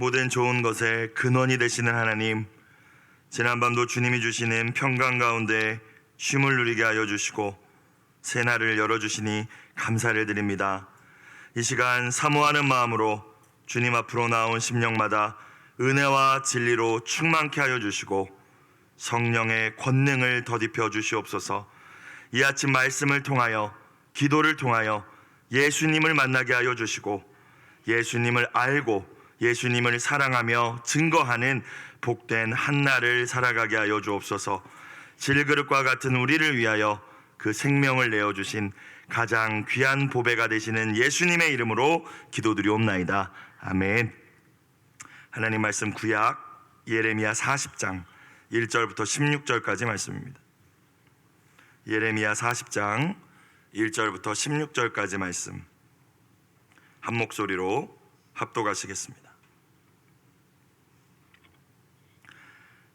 모든 좋은 것의 근원이 되시는 하나님, 지난밤도 주님이 주시는 평강 가운데 쉼을 누리게 하여 주시고 새날을 열어 주시니 감사를 드립니다. 이 시간 사모하는 마음으로 주님 앞으로 나온 심령마다 은혜와 진리로 충만케 하여 주시고 성령의 권능을 더딥혀 주시옵소서. 이 아침 말씀을 통하여 기도를 통하여 예수님을 만나게 하여 주시고 예수님을 알고 예수님을 사랑하며 증거하는 복된 한날을 살아가게 하여 주옵소서. 질그릇과 같은 우리를 위하여 그 생명을 내어 주신 가장 귀한 보배가 되시는 예수님의 이름으로 기도드리옵나이다. 아멘. 하나님 말씀 구약 예레미야 40장 1절부터 16절까지 말씀입니다. 예레미야 40장 1절부터 16절까지 말씀 한 목소리로 합독하시겠습니다.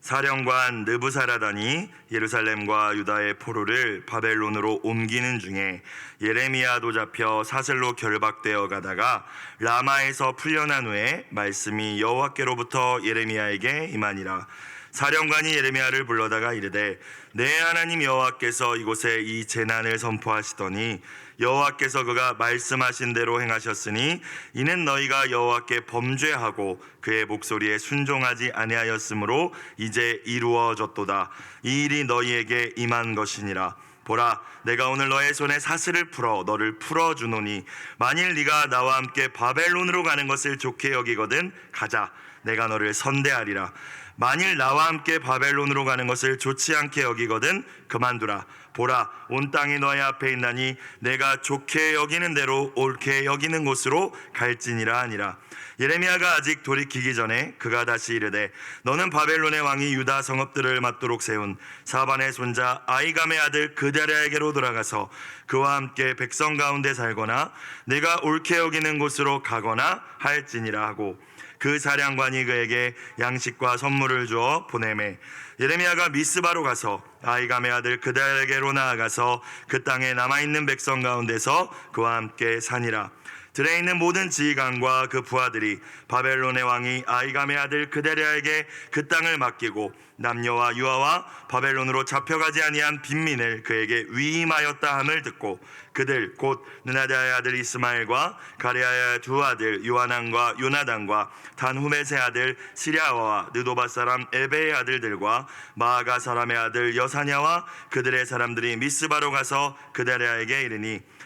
사령관 느부사라단이 예루살렘과 유다의 포로를 바벨론으로 옮기는 중에 예레미야도 잡혀 사슬로 결박되어 가다가 라마에서 풀려난 후에 말씀이 여호와께로부터 예레미야에게 임하니라. 사령관이 예레미야를 불러다가 이르되 내 하나님 여호와께서 이곳에 이 재난을 선포하시더니 여호와께서 그가 말씀하신 대로 행하셨으니 이는 너희가 여호와께 범죄하고 그의 목소리에 순종하지 아니하였으므로 이제 이루어졌도다. 이 일이 너희에게 임한 것이니라 보라 내가 오늘 너의 손에 사슬을 풀어 너를 풀어 주노니 만일 네가 나와 함께 바벨론으로 가는 것을 좋게 여기거든 가자. 내가 너를 선대하리라. 만일 나와 함께 바벨론으로 가는 것을 좋지 않게 여기거든 그만두라. 보라 온 땅이 너의 앞에 있나니 내가 좋게 여기는 대로 옳게 여기는 곳으로 갈지니라 하니라 예레미야가 아직 돌이키기 전에 그가 다시 이르되 너는 바벨론의 왕이 유다 성읍들을 맞도록 세운 사반의 손자 아이감의 아들 그다랴에게로 돌아가서 그와 함께 백성 가운데 살거나 내가 옳게 여기는 곳으로 가거나 할지니라 하고 그 사령관이 그에게 양식과 선물을 주어 보내매 예레미야가 미스바로 가서 아이감의 아들 그달에게로 나아가서 그 땅에 남아 있는 백성 가운데서 그와 함께 사니라 들에 있는 모든 지휘관과 그 부하들이 바벨론의 왕이 아이감의 아들 그데랴에게 그 땅을 맡기고 남녀와 유아와 바벨론으로 잡혀가지 아니한 빈민을 그에게 위임하였다 함을 듣고 그들 곧 느나다의 아들 이스마엘과 가레아의 두 아들 요하난과 요나단과 단후메의 아들 시랴와 느도바 사람 에베의 아들들과 마아가 사람의 아들 여사냐와 그들의 사람들이 미스바로 가서 그데랴에게 이르니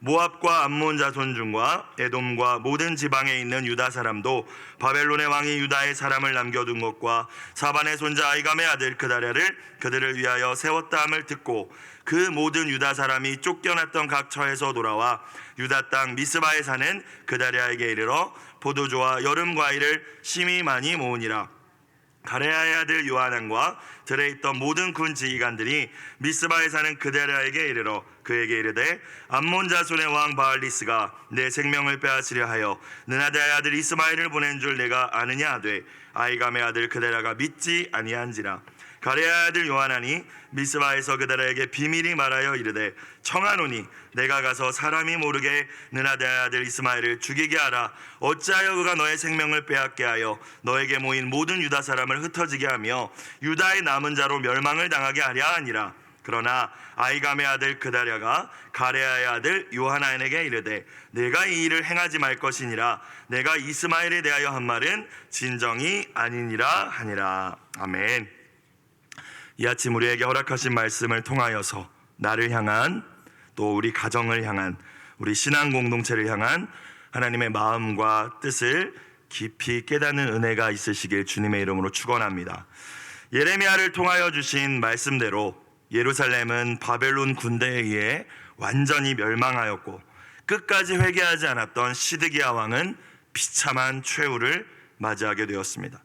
모압과 암몬 자손 중과 에돔과 모든 지방에 있는 유다 사람도 바벨론의 왕이 유다의 사람을 남겨둔 것과 사반의 손자 아이감의 아들 그다랴를 그들을 위하여 세웠다 함을 듣고 그 모든 유다 사람이 쫓겨났던 각 처에서 돌아와 유다 땅 미스바에 사는 그다랴에게 이르러 포도주와 여름 과일을 심히 많이 모으니라 가레아의 아들 요하난과 들에 있던 모든 군 지휘관들이 미스바에 사는 그데라에게 이르러 그에게 이르되 암몬 자손의 왕 바알리스가 내 생명을 빼앗으려 하여 느나다의 아들 이스마엘을 보낸 줄 내가 아느냐 하되 아이감의 아들 그데라가 믿지 아니한지라 가레아의 아들 요하난이 미스바에서 그들에게 비밀이 말하여 이르되 청하노니 내가 가서 사람이 모르게 느나다의 아들 이스마엘을 죽이게 하라. 어찌하여 그가 너의 생명을 빼앗게 하여 너에게 모인 모든 유다 사람을 흩어지게 하며 유다의 남은 자로 멸망을 당하게 하랴 하니라. 그러나 아이감의 아들 그다랴가 가레아의 아들 요하나에게 이르되 내가 이 일을 행하지 말 것이니라. 내가 이스마엘에 대하여 한 말은 진정이 아니니라 하니라. 아멘 이 아침 우리에게 허락하신 말씀을 통하여서 나를 향한 또 우리 가정을 향한 우리 신앙 공동체를 향한 하나님의 마음과 뜻을 깊이 깨닫는 은혜가 있으시길 주님의 이름으로 축원합니다. 예레미야를 통하여 주신 말씀대로 예루살렘은 바벨론 군대에 의해 완전히 멸망하였고 끝까지 회개하지 않았던 시드기야 왕은 비참한 최후를 맞이하게 되었습니다.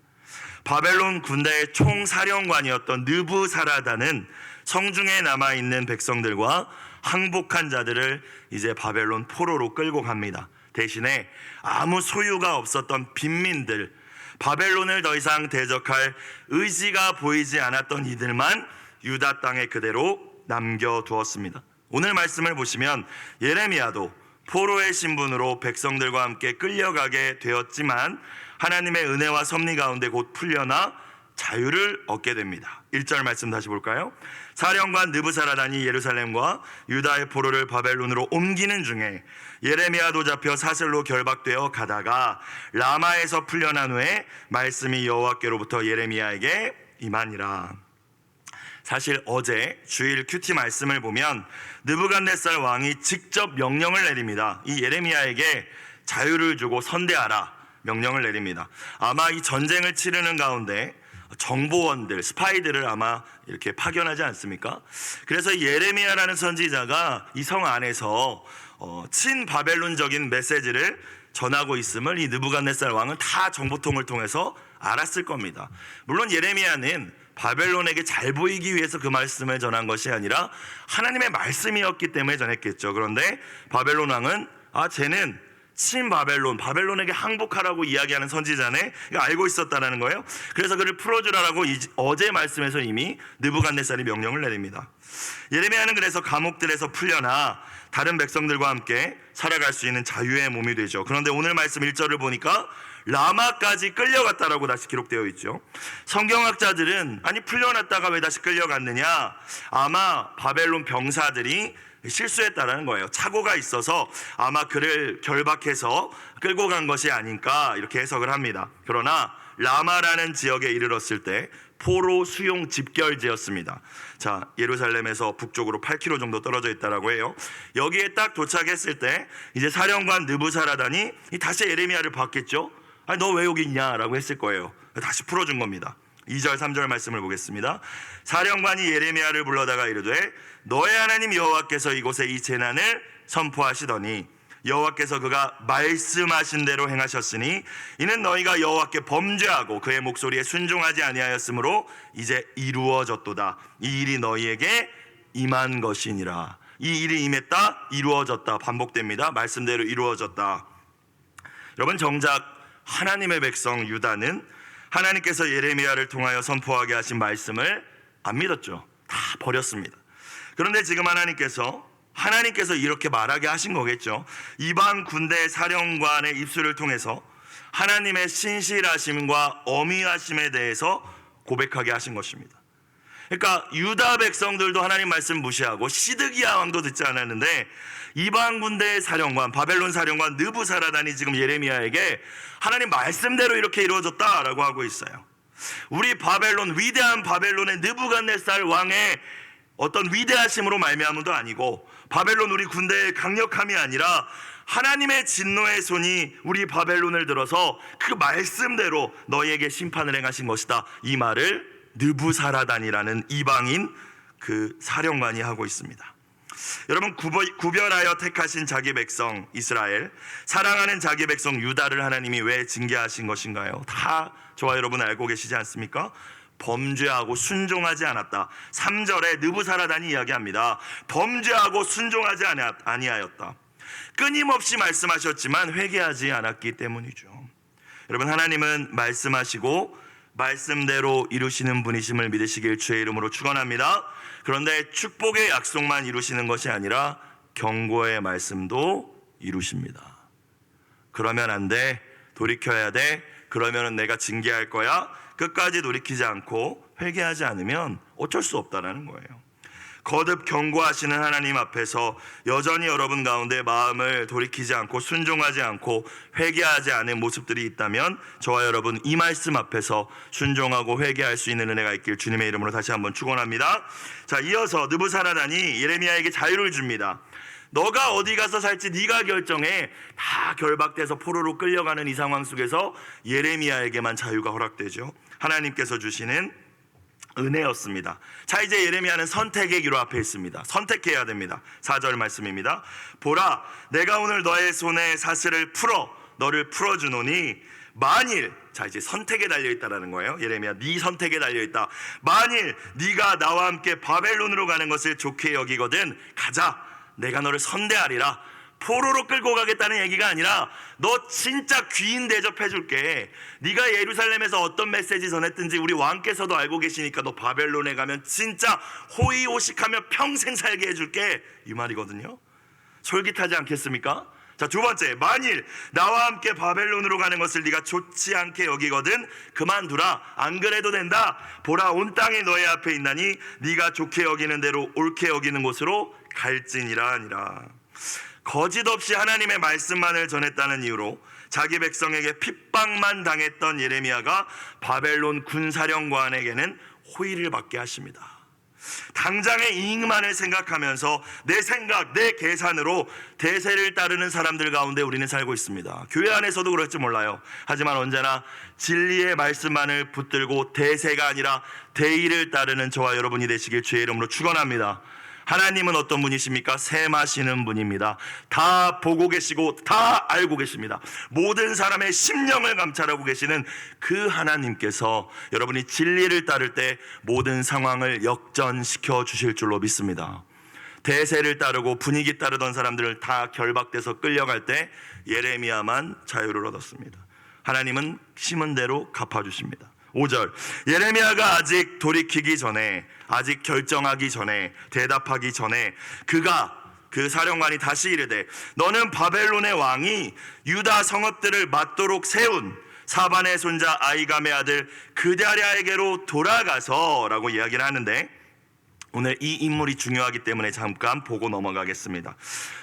바벨론 군대의 총사령관이었던 느부사라다는 성중에 남아 있는 백성들과 항복한 자들을 이제 바벨론 포로로 끌고 갑니다. 대신에 아무 소유가 없었던 빈민들, 바벨론을 더 이상 대적할 의지가 보이지 않았던 이들만 유다 땅에 그대로 남겨두었습니다. 오늘 말씀을 보시면 예레미야도 포로의 신분으로 백성들과 함께 끌려가게 되었지만 하나님의 은혜와 섭리 가운데 곧 풀려나 자유를 얻게 됩니다. 1절 말씀 다시 볼까요? 사령관 느부사라단이 예루살렘과 유다의 포로를 바벨론으로 옮기는 중에 예레미야도 잡혀 사슬로 결박되어 가다가 라마에서 풀려난 후에 말씀이 여호와께로부터 예레미야에게 임하니라. 사실 어제 주일 큐티 말씀을 보면 느부갓네살 왕이 직접 명령을 내립니다. 이 예레미야에게 자유를 주고 선대하라 명령을 내립니다. 아마 이 전쟁을 치르는 가운데 정보원들, 스파이들을 아마 이렇게 파견하지 않습니까? 그래서 이 예레미야라는 선지자가 이 성 안에서 어, 친바벨론적인 메시지를 전하고 있음을 이 느부갓네살 왕은 다 정보통을 통해서 알았을 겁니다. 물론 예레미야는 바벨론에게 잘 보이기 위해서 그 말씀을 전한 것이 아니라 하나님의 말씀이었기 때문에 전했겠죠. 그런데 바벨론 왕은 아 쟤는 친 바벨론, 바벨론에게 항복하라고 이야기하는 선지자네 알고 있었다라는 거예요. 그래서 그를 풀어주라라고 이- 어제 말씀에서 이미 느부갓네살이 명령을 내립니다. 예레미야는 그래서 감옥들에서 풀려나 다른 백성들과 함께 살아갈 수 있는 자유의 몸이 되죠. 그런데 오늘 말씀 1절을 보니까 라마까지 끌려갔다라고 다시 기록되어 있죠. 성경학자들은 아니 풀려났다가 왜 다시 끌려갔느냐? 아마 바벨론 병사들이 실수했다라는 거예요. 착오가 있어서 아마 그를 결박해서 끌고 간 것이 아닐까 이렇게 해석을 합니다. 그러나 라마라는 지역에 이르렀을 때 포로 수용 집결지였습니다. 자, 예루살렘에서 북쪽으로 8km 정도 떨어져 있다라고 해요. 여기에 딱 도착했을 때 이제 사령관 느부사라단이 이 다시 예레미야를 봤겠죠. 아니 너 왜 여기 있냐라고 했을 거예요. 다시 풀어준 겁니다. 2절 3절 말씀을 보겠습니다. 사령관이 예레미야를 불러다가 이르되 너의 하나님 여호와께서 이곳에 이 재난을 선포하시더니 여호와께서 그가 말씀하신 대로 행하셨으니 이는 너희가 여호와께 범죄하고 그의 목소리에 순종하지 아니하였으므로 이제 이루어졌도다. 이 일이 너희에게 임한 것이니라. 이 일이 임했다 이루어졌다 반복됩니다. 말씀대로 이루어졌다. 여러분 정작 하나님의 백성 유다는 하나님께서 예레미야를 통하여 선포하게 하신 말씀을 안 믿었죠. 다 버렸습니다. 그런데 지금 하나님께서 하나님께서 이렇게 말하게 하신 거겠죠. 이방 군대 사령관의 입술을 통해서 하나님의 신실하심과 어미하심에 대해서 고백하게 하신 것입니다. 그러니까 유다 백성들도 하나님 말씀 무시하고 시드기야 왕도 듣지 않았는데 이방 군대의 사령관 바벨론 사령관 느부사라단이 지금 예레미야에게 하나님 말씀대로 이렇게 이루어졌다라고 하고 있어요. 우리 바벨론 위대한 바벨론의 느부갓네살 왕의 어떤 위대하심으로 말미암은도 아니고 바벨론 우리 군대의 강력함이 아니라 하나님의 진노의 손이 우리 바벨론을 들어서 그 말씀대로 너희에게 심판을 행하신 것이다. 이 말을 느부사라단이라는 이방인 그 사령관이 하고 있습니다. 여러분 구별하여 택하신 자기 백성 이스라엘 사랑하는 자기 백성 유다를 하나님이 왜 징계하신 것인가요? 다 저와 여러분 알고 계시지 않습니까? 범죄하고 순종하지 않았다. 3절에 느부사라단이 이야기합니다. 범죄하고 순종하지 아니- 아니하였다. 끊임없이 말씀하셨지만 회개하지 않았기 때문이죠. 여러분 하나님은 말씀하시고 말씀대로 이루시는 분이심을 믿으시길 주의 이름으로 축원합니다. 그런데 축복의 약속만 이루시는 것이 아니라 경고의 말씀도 이루십니다. 그러면 안 돼. 돌이켜야 돼. 그러면은 내가 징계할 거야. 끝까지 돌이키지 않고 회개하지 않으면 어쩔 수 없다라는 거예요. 거듭 경고하시는 하나님 앞에서 여전히 여러분 가운데 마음을 돌이키지 않고 순종하지 않고 회개하지 않은 모습들이 있다면 저와 여러분 이 말씀 앞에서 순종하고 회개할 수 있는 은혜가 있길 주님의 이름으로 다시 한번 축원합니다. 자, 이어서 느부사라단이 예레미야에게 자유를 줍니다. 너가 어디 가서 살지 네가 결정해. 다 결박돼서 포로로 끌려가는 이 상황 속에서 예레미야에게만 자유가 허락되죠. 하나님께서 주시는 은혜였습니다. 자, 이제 예레미야는 선택의 기로 앞에 있습니다. 선택해야 됩니다. 4절 말씀입니다. 보라, 내가 오늘 너의 손에 사슬을 풀어 너를 풀어 주노니 만일 자 이제 선택에 달려 있다라는 거예요. 예레미야 네 선택에 달려 있다. 만일 네가 나와 함께 바벨론으로 가는 것을 좋게 여기거든 가자. 내가 너를 선대하리라. 포로로 끌고 가겠다는 얘기가 아니라 너 진짜 귀인 대접해 줄게. 네가 예루살렘에서 어떤 메시지 전했든지 우리 왕께서도 알고 계시니까 너 바벨론에 가면 진짜 호의호식하며 평생 살게 해 줄게. 이 말이거든요. 솔깃하지 않겠습니까? 자, 두 번째. 만일 나와 함께 바벨론으로 가는 것을 네가 좋지 않게 여기거든 그만두라. 안 그래도 된다. 보라 온 땅이 너의 앞에 있나니 네가 좋게 여기는 대로 옳게 여기는 곳으로 갈지니라 하니라. 거짓 없이 하나님의 말씀만을 전했다는 이유로 자기 백성에게 핍박만 당했던 예레미야가 바벨론 군사령관에게는 호의를 받게 하십니다. 당장의 이익만을 생각하면서 내 생각, 내 계산으로 대세를 따르는 사람들 가운데 우리는 살고 있습니다. 교회 안에서도 그럴지 몰라요. 하지만 언제나 진리의 말씀만을 붙들고 대세가 아니라 대의를 따르는 저와 여러분이 되시길 주의 이름으로 축원합니다. 하나님은 어떤 분이십니까? 셈하시는 분입니다. 다 보고 계시고 다 알고 계십니다. 모든 사람의 심령을 감찰하고 계시는 그 하나님께서 여러분이 진리를 따를 때 모든 상황을 역전시켜 주실 줄로 믿습니다. 대세를 따르고 분위기 따르던 사람들을 다 결박돼서 끌려갈 때 예레미야만 자유를 얻었습니다. 하나님은 심은 대로 갚아주십니다. 5절. 예레미야가 아직 돌이키기 전에 아직 결정하기 전에 대답하기 전에 그가 그 사령관이 다시 이르되 너는 바벨론의 왕이 유다 성읍들을 맞도록 세운 사반의 손자 아이감의 아들 그다랴에게로 돌아가서라고 이야기를 하는데 오늘 이 인물이 중요하기 때문에 잠깐 보고 넘어가겠습니다.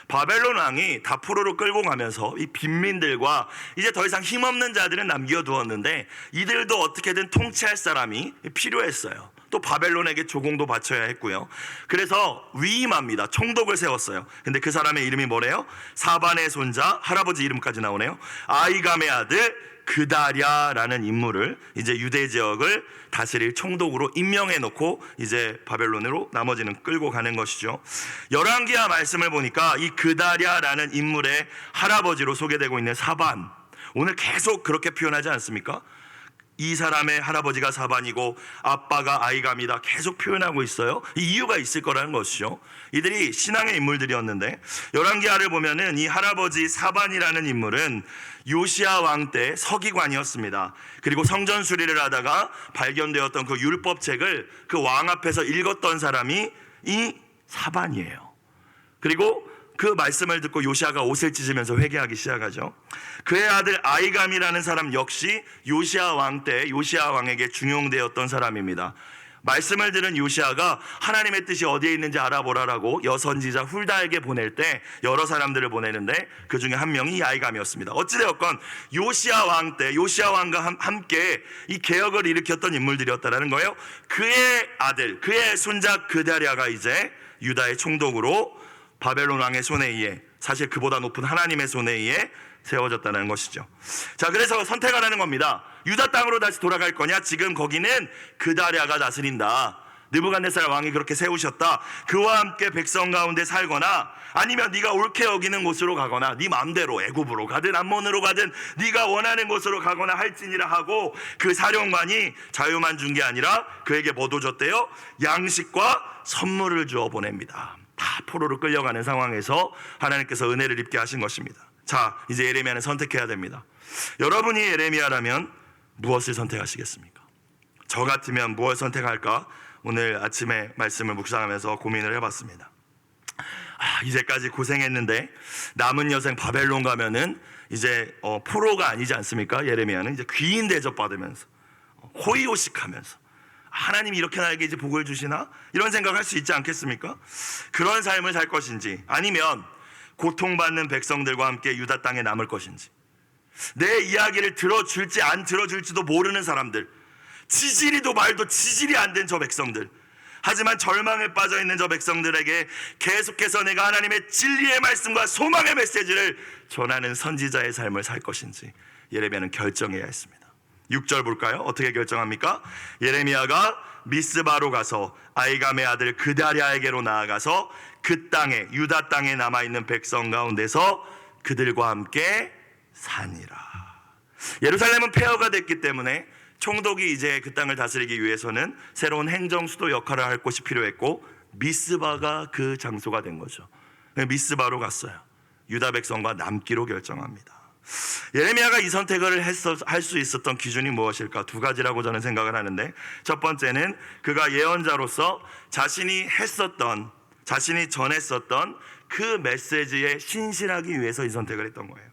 바벨론 왕이 다포로로 끌고 가면서 이 빈민들과 이제 더 이상 힘없는 자들은 남겨두었는데 이들도 어떻게든 통치할 사람이 필요했어요. 또 바벨론에게 조공도 바쳐야 했고요. 그래서 위임합니다. 총독을 세웠어요. 근데 그 사람의 이름이 뭐래요? 사반의 손자, 할아버지 이름까지 나오네요. 아이감의 아들 그다랴라는 인물을 이제 유대 지역을 다스릴 총독으로 임명해 놓고 이제 바벨론으로 나머지는 끌고 가는 것이죠. 열왕기하 말씀을 보니까 이 그다랴라는 인물의 할아버지로 소개되고 있는 사반 오늘 계속 그렇게 표현하지 않습니까? 이 사람의 할아버지가 사반이고 아빠가 아이감이다 계속 표현하고 있어요. 이 이유가 있을 거라는 것이죠. 이들이 신앙의 인물들이었는데 열왕기하를 보면은 이 할아버지 사반이라는 인물은 요시아 왕 때 서기관이었습니다. 그리고 성전 수리를 하다가 발견되었던 그 율법책을 그 왕 앞에서 읽었던 사람이 이 사반이에요. 그리고 그 말씀을 듣고 요시아가 옷을 찢으면서 회개하기 시작하죠. 그의 아들 아이감이라는 사람 역시 요시아 왕 때 요시아 왕에게 중용되었던 사람입니다. 말씀을 들은 요시아가 하나님의 뜻이 어디에 있는지 알아보라라고 여선지자 훌다에게 보낼 때 여러 사람들을 보내는데 그 중에 한 명이 이 아이감이었습니다. 어찌되었건 요시아 왕 때 요시아 왕과 함- 함께 이 개혁을 일으켰던 인물들이었다라는 거예요. 그의 아들, 그의 손자 그다랴가 이제 유다의 총독으로 바벨론 왕의 손에 의해 사실 그보다 높은 하나님의 손에 의해 세워졌다는 것이죠. 자, 그래서 선택하라는 겁니다. 유다 땅으로 다시 돌아갈 거냐? 지금 거기는 그다랴가 다스린다. 느부갓네살 왕이 그렇게 세우셨다. 그와 함께 백성 가운데 살거나 아니면 네가 옳게 여기는 곳으로 가거나 네 마음대로 애굽으로 가든 암몬으로 가든 네가 원하는 곳으로 가거나 할지니라 하고 그 사령관이 자유만 준 게 아니라 그에게 뭐도 줬대요? 양식과 선물을 주어 보냅니다. 다 포로로 끌려가는 상황에서 하나님께서 은혜를 입게 하신 것입니다. 자, 이제 예레미야는 선택해야 됩니다. 여러분이 예레미야라면 무엇을 선택하시겠습니까? 저 같으면 무엇을 선택할까? 오늘 아침에 말씀을 묵상하면서 고민을 해봤습니다. 아, 이제까지 고생했는데 남은 여생 바벨론 가면은 이제 어, 포로가 아니지 않습니까? 예레미야는 이제 귀인 대접 받으면서 어, 호의호식하면서 하나님이 이렇게 나에게 이제 복을 주시나 이런 생각할 수 있지 않겠습니까? 그런 삶을 살 것인지 아니면 고통받는 백성들과 함께 유다 땅에 남을 것인지 내 이야기를 들어줄지 안 들어줄지도 모르는 사람들 지질이도 말도 지질이 안 된 저 백성들 하지만 절망에 빠져 있는 저 백성들에게 계속해서 내가 하나님의 진리의 말씀과 소망의 메시지를 전하는 선지자의 삶을 살 것인지 예레미야는 결정해야 했습니다. 6절 볼까요? 어떻게 결정합니까? 예레미야가 미스바로 가서 아이감의 아들 그다랴에게로 나아가서 그 땅에 유다 땅에 남아 있는 백성 가운데서 그들과 함께 사니라. 예루살렘은 폐허가 됐기 때문에 총독이 이제 그 땅을 다스리기 위해서는 새로운 행정 수도 역할을 할 곳이 필요했고 미스바가 그 장소가 된 거죠. 미스바로 갔어요. 유다 백성과 남기로 결정합니다. 예레미야가 이 선택을 할 수 있었던 기준이 무엇일까? 두 가지라고 저는 생각을 하는데 첫 번째는 그가 예언자로서 자신이 했었던 자신이 전했었던 그 메시지에 신실하기 위해서 이 선택을 했던 거예요.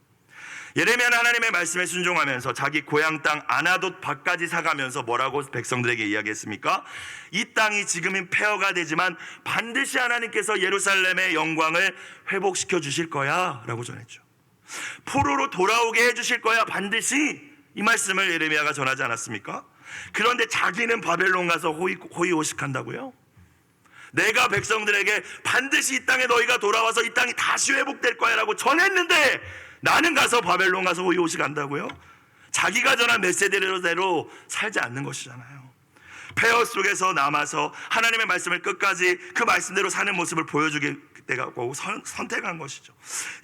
예레미야는 하나님의 말씀에 순종하면서 자기 고향 땅 아나돗 밭까지 사가면서 뭐라고 백성들에게 이야기했습니까? 이 땅이 지금은 폐허가 되지만 반드시 하나님께서 예루살렘의 영광을 회복시켜 주실 거야라고 전했죠. 포로로 돌아오게 해 주실 거야 반드시 이 말씀을 예레미야가 전하지 않았습니까? 그런데 자기는 바벨론 가서 호의, 호의호식한다고요? 내가 백성들에게 반드시 이 땅에 너희가 돌아와서 이 땅이 다시 회복될 거야 라고 전했는데 나는 가서 바벨론 가서 호의호식 한다고요? 자기가 전한 메시지대로 살지 않는 것이잖아요. 폐허 속에서 남아서 하나님의 말씀을 끝까지 그 말씀대로 사는 모습을 보여주게 때가 고 선택한 것이죠.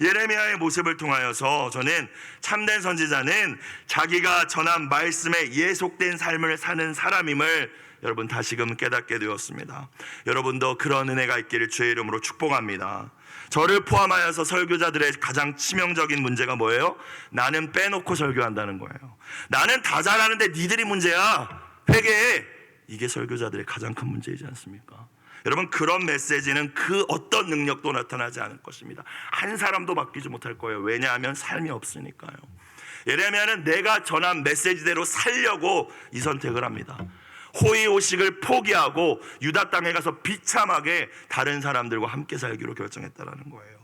예레미야의 모습을 통하여서 저는 참된 선지자는 자기가 전한 말씀에 예속된 삶을 사는 사람임을 여러분 다시금 깨닫게 되었습니다. 여러분도 그런 은혜가 있기를 주의 이름으로 축복합니다. 저를 포함하여서 설교자들의 가장 치명적인 문제가 뭐예요? 나는 빼놓고 설교한다는 거예요. 나는 다 잘하는데 니들이 문제야. 회개해. 이게 설교자들의 가장 큰 문제이지 않습니까? 여러분 그런 메시지는 그 어떤 능력도 나타나지 않을 것입니다. 한 사람도 바뀌지 못할 거예요. 왜냐하면 삶이 없으니까요. 예레미야는 내가 전한 메시지대로 살려고 이 선택을 합니다. 호의호식을 포기하고 유다 땅에 가서 비참하게 다른 사람들과 함께 살기로 결정했다라는 거예요.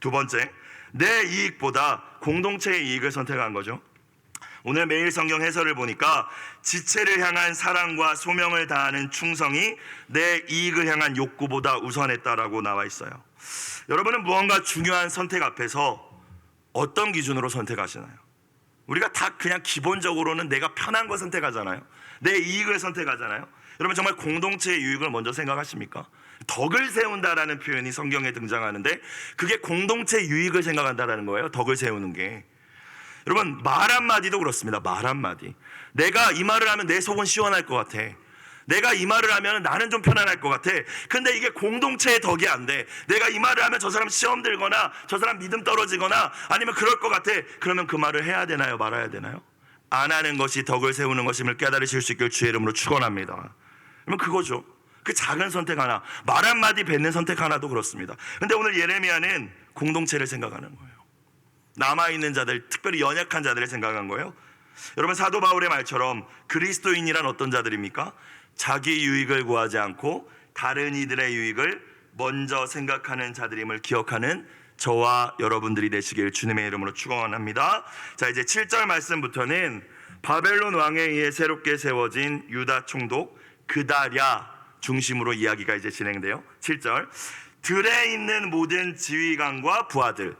두 번째, 내 이익보다 공동체의 이익을 선택한 거죠. 오늘 매일 성경 해설을 보니까 지체를 향한 사랑과 소명을 다하는 충성이 내 이익을 향한 욕구보다 우선했다라고 나와 있어요. 여러분은 무언가 중요한 선택 앞에서 어떤 기준으로 선택하시나요? 우리가 다 그냥 기본적으로는 내가 편한 거 선택하잖아요. 내 이익을 선택하잖아요. 여러분 정말 공동체의 유익을 먼저 생각하십니까? 덕을 세운다라는 표현이 성경에 등장하는데 그게 공동체 유익을 생각한다라는 거예요. 덕을 세우는 게. 여러분 말 한마디도 그렇습니다. 말 한마디. 내가 이 말을 하면 내 속은 시원할 것 같아. 내가 이 말을 하면 나는 좀 편안할 것 같아. 근데 이게 공동체의 덕이 안 돼. 내가 이 말을 하면 저 사람 시험 들거나 저 사람 믿음 떨어지거나 아니면 그럴 것 같아. 그러면 그 말을 해야 되나요? 말아야 되나요? 안 하는 것이 덕을 세우는 것임을 깨달으실 수 있길 주의 이름으로 축원합니다. 그러면 그거죠. 그 작은 선택 하나, 말 한마디 뱉는 선택 하나도 그렇습니다. 근데 오늘 예레미야는 공동체를 생각하는 거예요. 남아있는 자들, 특별히 연약한 자들을 생각한 거예요. 여러분, 사도 바울의 말처럼 그리스도인이란 어떤 자들입니까? 자기 유익을 구하지 않고 다른 이들의 유익을 먼저 생각하는 자들임을 기억하는 저와 여러분들이 되시길 주님의 이름으로 축원합니다. 자, 이제 7절 말씀부터는 바벨론 왕에 의해 새롭게 세워진 유다 총독 그다랴 중심으로 이야기가 이제 진행돼요. 7절. 들에 있는 모든 지휘관과 부하들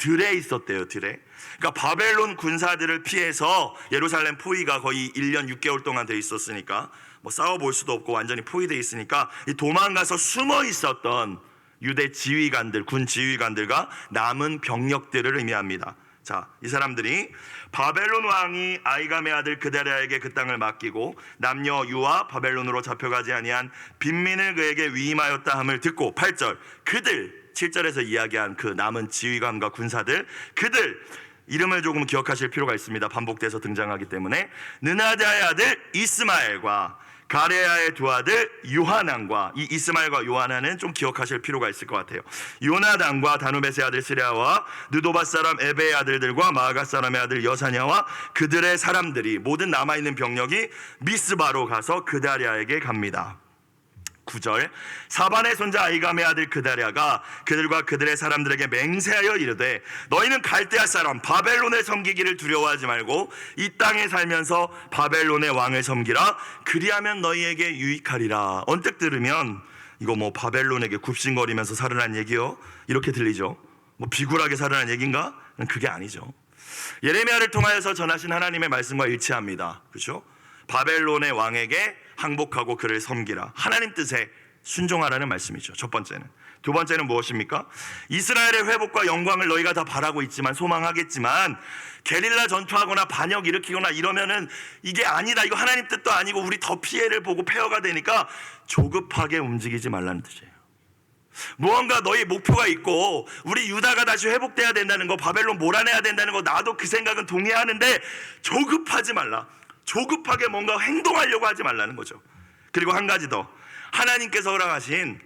들에 있었대요, 들에. 그러니까 바벨론 군사들을 피해서 예루살렘 포위가 거의 1년 6개월 동안 돼 있었으니까 뭐 싸워볼 수도 없고 완전히 포위돼 있으니까 도망가서 숨어 있었던 유대 지휘관들, 군 지휘관들과 남은 병력들을 의미합니다. 자, 이 사람들이 바벨론 왕이 아이감의 아들 그다랴에게 그 땅을 맡기고 남녀 유아 바벨론으로 잡혀가지 아니한 빈민을 그에게 위임하였다 함을 듣고 8절 그들 7절에서 이야기한 그 남은 지휘관과 군사들 그들 이름을 조금 기억하실 필요가 있습니다. 반복돼서 등장하기 때문에 느나다의 아들 이스마엘과 가레아의 두 아들 요하난과 이 이스마엘과 요하난은 좀 기억하실 필요가 있을 것 같아요. 요나단과 다누베의 아들 스리아와 느도바 사람 에베의 아들들과 마아가 사람의 아들 여사냐와 그들의 사람들이 모든 남아 있는 병력이 미스바로 가서 그다리아에게 갑니다. 9절 사반의 손자 아이감의 아들 그다랴가 그들과 그들의 사람들에게 맹세하여 이르되 너희는 갈대아 사람 바벨론의 섬기기를 두려워하지 말고 이 땅에 살면서 바벨론의 왕을 섬기라. 그리하면 너희에게 유익하리라. 언뜻 들으면 이거 뭐 바벨론에게 굽신거리면서 살으란 얘기요? 이렇게 들리죠? 뭐 비굴하게 살으란 얘기인가? 그게 아니죠. 예레미야를 통하여서 전하신 하나님의 말씀과 일치합니다. 그렇죠? 바벨론의 왕에게 항복하고 그를 섬기라. 하나님 뜻에 순종하라는 말씀이죠. 첫 번째는. 두 번째는 무엇입니까? 이스라엘의 회복과 영광을 너희가 다 바라고 있지만 소망하겠지만 게릴라 전투하거나 반역 일으키거나 이러면은 이게 아니다. 이거 하나님 뜻도 아니고 우리 더 피해를 보고 폐허가 되니까 조급하게 움직이지 말라는 뜻이에요. 무언가 너희 목표가 있고 우리 유다가 다시 회복돼야 된다는 거 바벨론 몰아내야 된다는 거 나도 그 생각은 동의하는데 조급하지 말라. 조급하게 뭔가 행동하려고 하지 말라는 거죠. 그리고 한 가지 더 하나님께서 허락하신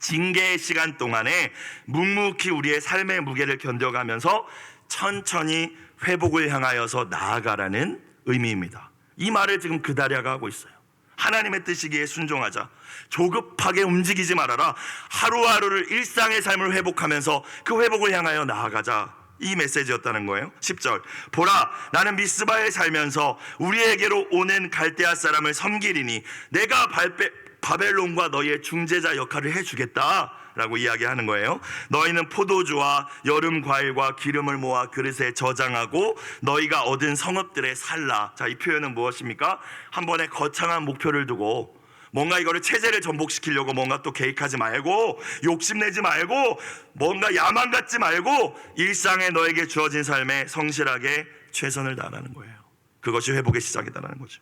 징계의 시간 동안에 묵묵히 우리의 삶의 무게를 견뎌가면서 천천히 회복을 향하여서 나아가라는 의미입니다. 이 말을 지금 그다리아가 하고 있어요. 하나님의 뜻이기에 순종하자. 조급하게 움직이지 말아라. 하루하루를 일상의 삶을 회복하면서 그 회복을 향하여 나아가자. 이 메시지였다는 거예요. 10절. 보라, 나는 미스바에 살면서 우리에게로 오는 갈대아 사람을 섬기리니 내가 발베, 바벨론과 너희의 중재자 역할을 해주겠다. 라고 이야기하는 거예요. 너희는 포도주와 여름 과일과 기름을 모아 그릇에 저장하고 너희가 얻은 성읍들에 살라. 자, 이 표현은 무엇입니까? 한 번에 거창한 목표를 두고 뭔가 이거를 체제를 전복시키려고 뭔가 또 계획하지 말고 욕심내지 말고 뭔가 야망 갖지 말고 일상에 너에게 주어진 삶에 성실하게 최선을 다하는 거예요. 그것이 회복의 시작이다라는 거죠.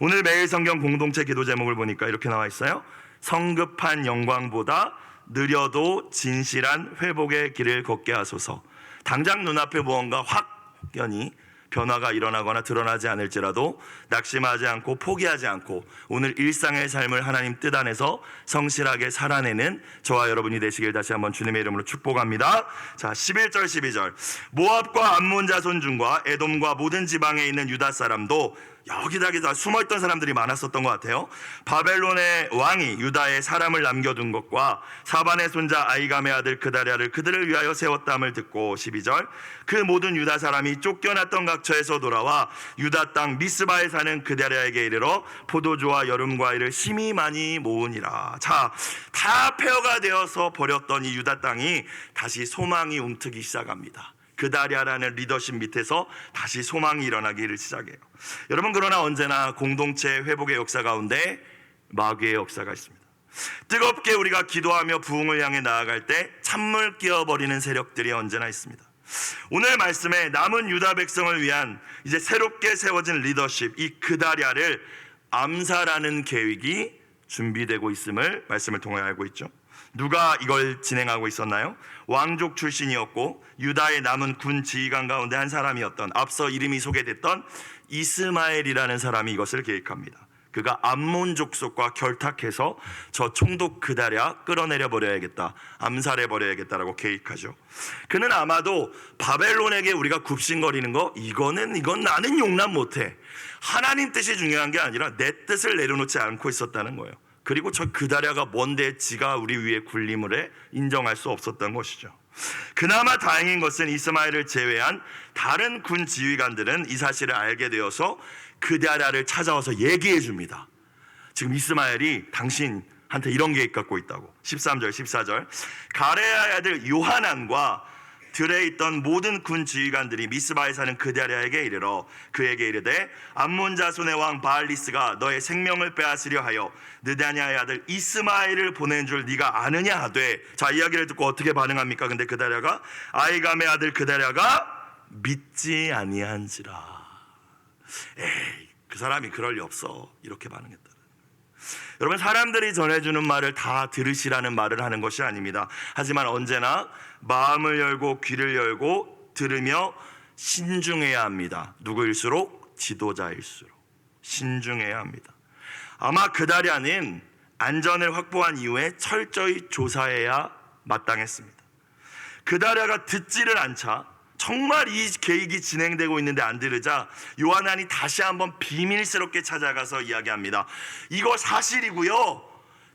오늘 매일 성경 공동체 기도 제목을 보니까 이렇게 나와 있어요. 성급한 영광보다 느려도 진실한 회복의 길을 걷게 하소서. 당장 눈앞에 무언가 확연히 변화가 일어나거나 드러나지 않을지라도 낙심하지 않고 포기하지 않고 오늘 일상의 삶을 하나님 뜻 안에서 성실하게 살아내는 저와 여러분이 되시길 다시 한번 주님의 이름으로 축복합니다. 자, 11절 12절. 모압과 암몬 자손 중과 에돔과 모든 지방에 있는 유다 사람도 여기저기다 숨어있던 사람들이 많았었던 것 같아요. 바벨론의 왕이 유다에 사람을 남겨둔 것과 사반의 손자 아이감의 아들 그다리아를 그들을 위하여 세웠담을 듣고 12절 그 모든 유다 사람이 쫓겨났던 각처에서 돌아와 유다 땅 미스바에 사는 그다리아에게 이르러 포도주와 여름 과일을 심히 많이 모으니라. 자, 다 폐허가 되어서 버렸던 이 유다 땅이 다시 소망이 움트기 시작합니다. 그다리아라는 리더십 밑에서 다시 소망이 일어나기를 시작해요. 여러분 그러나 언제나 공동체 회복의 역사 가운데 마귀의 역사가 있습니다. 뜨겁게 우리가 기도하며 부흥을 향해 나아갈 때 찬물 끼어버리는 세력들이 언제나 있습니다. 오늘 말씀에 남은 유다 백성을 위한 이제 새롭게 세워진 리더십 이 그다리아를 암살하는 계획이 준비되고 있음을 말씀을 통해 알고 있죠. 누가 이걸 진행하고 있었나요? 왕족 출신이었고 유다의 남은 군 지휘관 가운데 한 사람이었던 앞서 이름이 소개됐던 이스마엘이라는 사람이 이것을 계획합니다. 그가 암몬 족속과 결탁해서 저 총독 그다랴 끌어내려 버려야겠다. 암살해 버려야겠다라고 계획하죠. 그는 아마도 바벨론에게 우리가 굽신거리는 거 이거는 이건 나는 용납 못 해. 하나님 뜻이 중요한 게 아니라 내 뜻을 내려놓지 않고 있었다는 거예요. 그리고 저 그다랴가 뭔데 지가 우리 위에 군림을 해 인정할 수 없었던 것이죠. 그나마 다행인 것은 이스마엘을 제외한 다른 군 지휘관들은 이 사실을 알게 되어서 그다랴를 찾아와서 얘기해 줍니다. 지금 이스마엘이 당신한테 이런 계획 갖고 있다고. 13절, 14절. 가레아의 아들 요하난과 들에 있던 모든 군 지휘관들이 미스바에 사는 그다랴에게 이르러 그에게 이르되 암몬 자손의 왕 바알리스가 너의 생명을 빼앗으려 하여 느다냐의 아들 이스마엘을 보낸 줄 네가 아느냐 하되 자 이야기를 듣고 어떻게 반응합니까? 근데 그다랴가 아이감의 아들 그다랴가 믿지 아니한지라 에이 그 사람이 그럴 리 없어 이렇게 반응했다. 여러분 사람들이 전해주는 말을 다 들으시라는 말을 하는 것이 아닙니다. 하지만 언제나 마음을 열고 귀를 열고 들으며 신중해야 합니다. 누구일수록 지도자일수록 신중해야 합니다. 아마 그다리아는 안전을 확보한 이후에 철저히 조사해야 마땅했습니다. 그다리아가 듣지를 않자 정말 이 계획이 진행되고 있는데 안 들으자 요한안이 다시 한번 비밀스럽게 찾아가서 이야기합니다. 이거 사실이고요.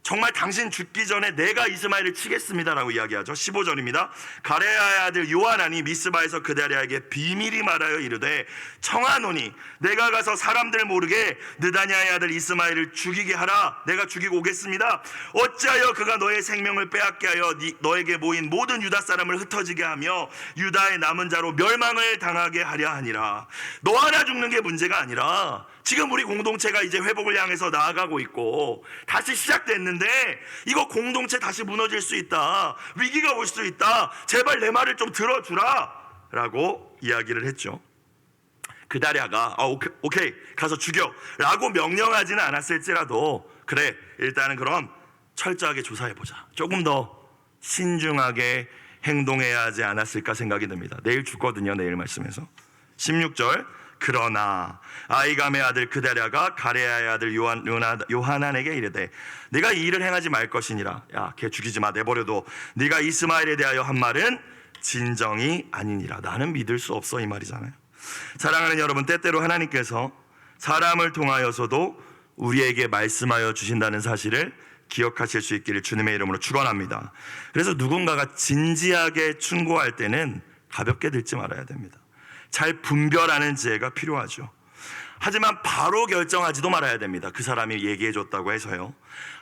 정말 당신 죽기 전에 내가 이스마엘을 치겠습니다라고 이야기하죠. 15절입니다. 가레아의 아들 요한안이 미스바에서 그다리아에게 비밀이 말하여 이르되 청하노니 내가 가서 사람들 모르게 느다냐의 아들 이스마엘을 죽이게 하라. 내가 죽이고 오겠습니다. 어찌하여 그가 너의 생명을 빼앗게 하여 네- 너에게 모인 모든 유다 사람을 흩어지게 하며 유다의 남은 자로 멸망을 당하게 하려 하니라. 너 하나 죽는 게 문제가 아니라 지금 우리 공동체가 이제 회복을 향해서 나아가고 있고 다시 시작됐는데 이거 공동체 다시 무너질 수 있다. 위기가 올 수 있다. 제발 내 말을 좀 들어주라. 라고 이야기를 했죠. 그다랴가 아, 오케이, 오케이 가서 죽여 라고 명령하지는 않았을지라도 그래 일단은 그럼 철저하게 조사해보자 조금 더 신중하게 행동해야 하지 않았을까 생각이 듭니다 내일 죽거든요 내일 말씀에서 16절 그러나 아이감의 아들 그다랴가 가레아의 아들 요한, 요하난에게 이르되 네가 이 일을 행하지 말 것이니라. 야 걔 죽이지 마. 내버려둬. 네가 이스마엘에 대하여 한 말은 진정이 아니니라. 나는 믿을 수 없어. 이 말이잖아요. 사랑하는 여러분, 때때로 하나님께서 사람을 통하여서도 우리에게 말씀하여 주신다는 사실을 기억하실 수 있기를 주님의 이름으로 축원합니다. 그래서 누군가가 진지하게 충고할 때는 가볍게 들지 말아야 됩니다. 잘 분별하는 지혜가 필요하죠. 하지만 바로 결정하지도 말아야 됩니다. 그 사람이 얘기해 줬다고 해서요.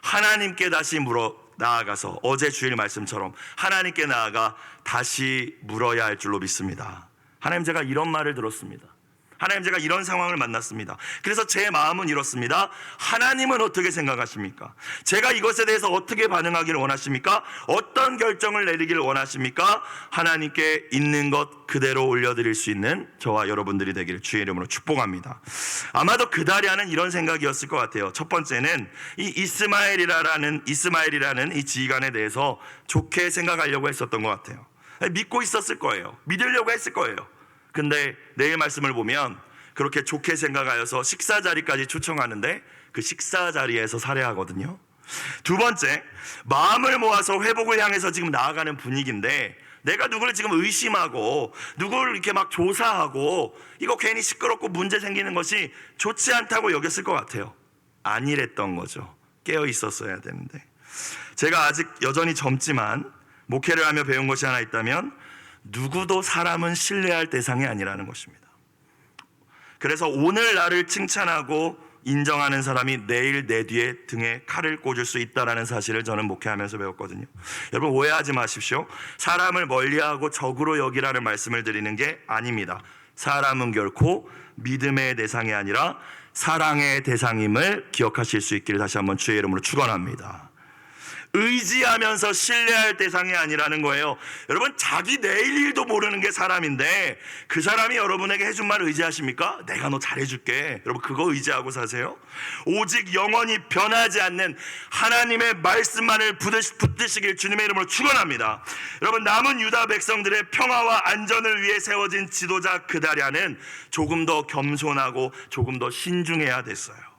하나님께 다시 물어 나아가서 어제 주일 말씀처럼 하나님께 나아가 다시 물어야 할 줄로 믿습니다. 하나님 제가 이런 말을 들었습니다. 하나님 제가 이런 상황을 만났습니다. 그래서 제 마음은 이렇습니다. 하나님은 어떻게 생각하십니까? 제가 이것에 대해서 어떻게 반응하기를 원하십니까? 어떤 결정을 내리기를 원하십니까? 하나님께 있는 것 그대로 올려드릴 수 있는 저와 여러분들이 되기를 주의 이름으로 축복합니다. 아마도 그다리아는 이런 생각이었을 것 같아요. 첫 번째는 이 이스마엘이라는 이스마엘이라는 이 지휘관에 대해서 좋게 생각하려고 했었던 것 같아요. 믿고 있었을 거예요. 믿으려고 했을 거예요. 근데 내일 말씀을 보면 그렇게 좋게 생각하여서 식사 자리까지 초청하는데 그 식사 자리에서 살해하거든요. 두 번째, 마음을 모아서 회복을 향해서 지금 나아가는 분위기인데 내가 누구를 지금 의심하고 누구를 이렇게 막 조사하고 이거 괜히 시끄럽고 문제 생기는 것이 좋지 않다고 여겼을 것 같아요. 아니랬던 거죠. 깨어 있었어야 되는데. 제가 아직 여전히 젊지만 목회를 하며 배운 것이 하나 있다면 누구도 사람은 신뢰할 대상이 아니라는 것입니다. 그래서 오늘 나를 칭찬하고 인정하는 사람이 내일 내 뒤에 등에 칼을 꽂을 수 있다라는 사실을 저는 목회하면서 배웠거든요. 여러분 오해하지 마십시오. 사람을 멀리하고 적으로 여기라는 말씀을 드리는 게 아닙니다. 사람은 결코 믿음의 대상이 아니라 사랑의 대상임을 기억하실 수 있기를 다시 한번 주의 이름으로 축원합니다. 의지하면서 신뢰할 대상이 아니라는 거예요. 여러분 자기 내일 일도 모르는 게 사람인데 그 사람이 여러분에게 해준 말 의지하십니까? 내가 너 잘해줄게. 여러분 그거 의지하고 사세요? 오직 영원히 변하지 않는 하나님의 말씀만을 붙드시- 붙드시길 주님의 이름으로 축원합니다. 여러분 남은 유다 백성들의 평화와 안전을 위해 세워진 지도자 그다랴는 조금 더 겸손하고 조금 더 신중해야 됐어요.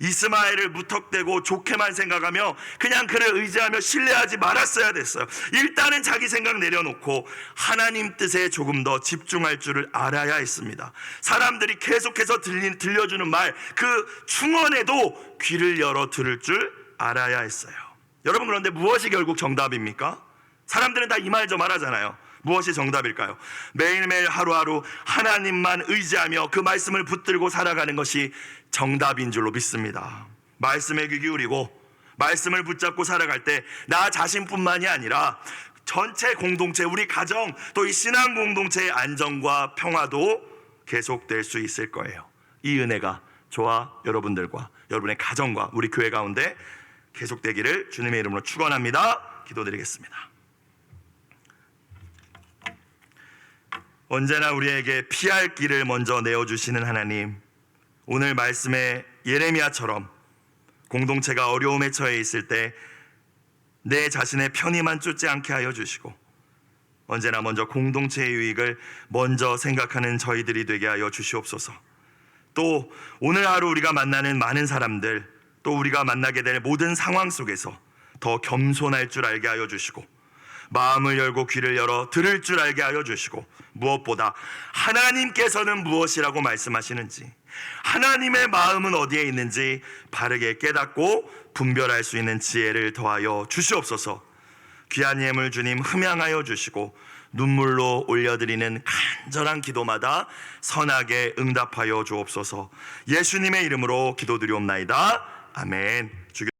이스마엘을 무턱대고 좋게만 생각하며 그냥 그를 의지하며 신뢰하지 말았어야 됐어요. 일단은 자기 생각 내려놓고 하나님 뜻에 조금 더 집중할 줄을 알아야 했습니다. 사람들이 계속해서 들리, 들려주는 말, 그 충원에도 귀를 열어 들을 줄 알아야 했어요. 여러분 그런데 무엇이 결국 정답입니까? 사람들은 다 이 말 저 말 하잖아요. 무엇이 정답일까요? 매일매일 하루하루 하나님만 의지하며 그 말씀을 붙들고 살아가는 것이 정답인 줄로 믿습니다. 말씀에 귀 기울이고 말씀을 붙잡고 살아갈 때 나 자신뿐만이 아니라 전체 공동체, 우리 가정, 또 이 신앙 공동체의 안정과 평화도 계속될 수 있을 거예요. 이 은혜가 저와 여러분들과 여러분의 가정과 우리 교회 가운데 계속되기를 주님의 이름으로 축원합니다. 기도드리겠습니다. 언제나 우리에게 피할 길을 먼저 내어주시는 하나님, 오늘 말씀에 예레미야처럼 공동체가 어려움에 처해 있을 때 내 자신의 편의만 쫓지 않게 하여 주시고 언제나 먼저 공동체의 유익을 먼저 생각하는 저희들이 되게 하여 주시옵소서. 또 오늘 하루 우리가 만나는 많은 사람들, 또 우리가 만나게 될 모든 상황 속에서 더 겸손할 줄 알게 하여 주시고 마음을 열고 귀를 열어 들을 줄 알게 하여 주시고 무엇보다 하나님께서는 무엇이라고 말씀하시는지 하나님의 마음은 어디에 있는지 바르게 깨닫고 분별할 수 있는 지혜를 더하여 주시옵소서. 귀한 예물 주님 흠양하여 주시고 눈물로 올려드리는 간절한 기도마다 선하게 응답하여 주옵소서. 예수님의 이름으로 기도드리옵나이다. 아멘.